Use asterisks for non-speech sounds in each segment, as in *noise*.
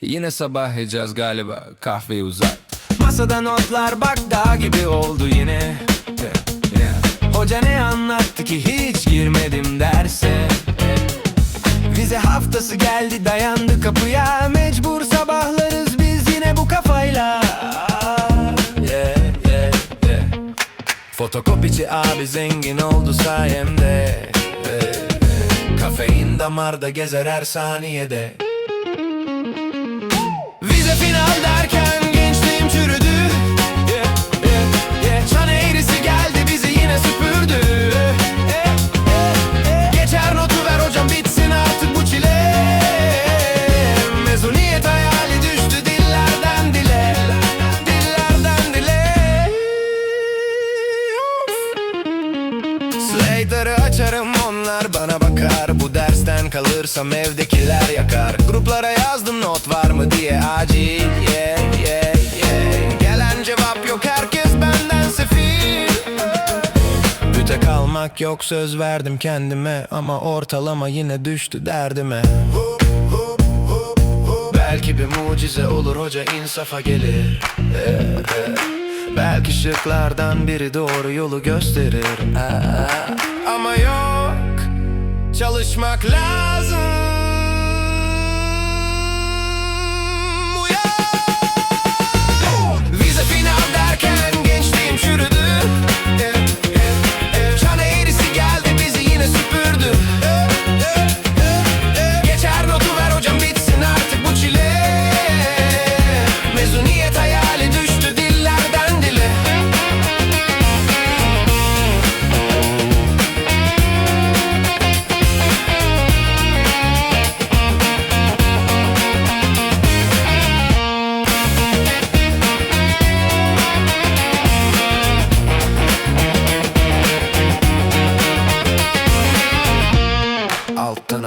Yine sabah yiyeceğiz galiba kahveyi uzat. Masada notlar bak dağ gibi oldu yine. Hoca ne anlattı ki hiç girmedim derse? Vize haftası geldi dayandı kapıya. Mecbur Fotokopici abi zengin oldu sayemde. Kafein damarda gezer her saniyede Vize final derken Slater'ı açarım onlar bana bakar. Bu dersten kalırsam evdekiler yakar. Gruplara yazdım not var mı diye. Acil yeah, yeah, yeah. Gelen cevap yok herkes benden sefil. Büte kalmak yok söz verdim kendime. Ama ortalama yine düştü derdime. Belki bir mucize olur hoca insafa gelir. Eh, eh. Belki şıklardan biri doğru yolu gösterir. Ah, Ama yok Çalışmak lazım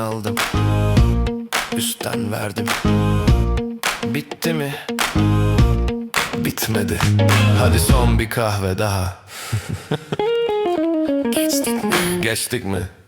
aldım Üstten verdim Bitti mi? Bitmedi Hadi son bir kahve daha *laughs* Geçtik mi? Geçtik mi?